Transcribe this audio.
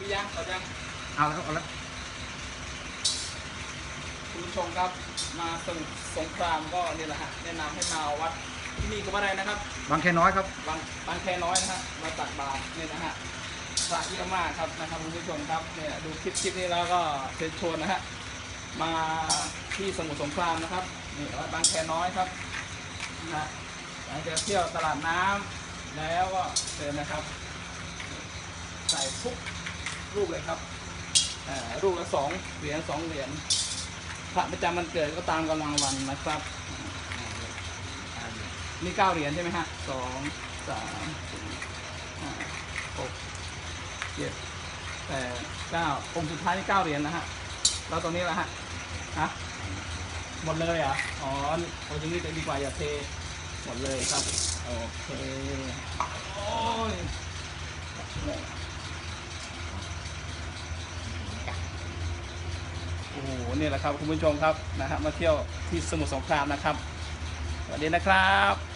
มียังขอยังเอาแล้วครับเอาแล้วคุณผู้ชมครับมาสมุทรสงครามก็นี่แหละฮะแนะนำให้มาวัดที่นี่ก็ว่าได้นะครับ บางแคน้อยครับ บางบางแคน้อยนะฮะมาตักบาตรเนี่ยนะฮะพระเยอะมากครับนะครับคุณผู้ชมครับเนี่ยดูคลิปคลิปนี้แล้วก็เชิญชวนนะฮะมาที่สมุทรสงครามนะครับนี่วัดบางแคน้อยครับนะฮะหลังจากเที่ยวตลาดน้ำแล้วก็เชิญนะครับ ใส่ทุก รูปเลยครับอ่ารูปละสองเหรียญสองเหรียญพระประจำวันเกิดก็ตามกำลังวันนะครับอ่ามีเก้าเหรียญใช่ไหมฮะสองสามสี่ห้าหกเจ็ดแปดเก้าองค์สุดท้ายนี่เก้าเหรียญนะฮะแล้วตรงนี้ละฮะฮะหมดเลยเหรอะอ๋อโอ้ยางนี้จะดีกว่าอย่าเทหมดเลยครับโอเคโอ้ย โอ้โหเนี่ยแหละครับคุณผู้ชมครับนะฮะมาเที่ยวที่สมุทรสงครามนะครับสวัสดีนะครับ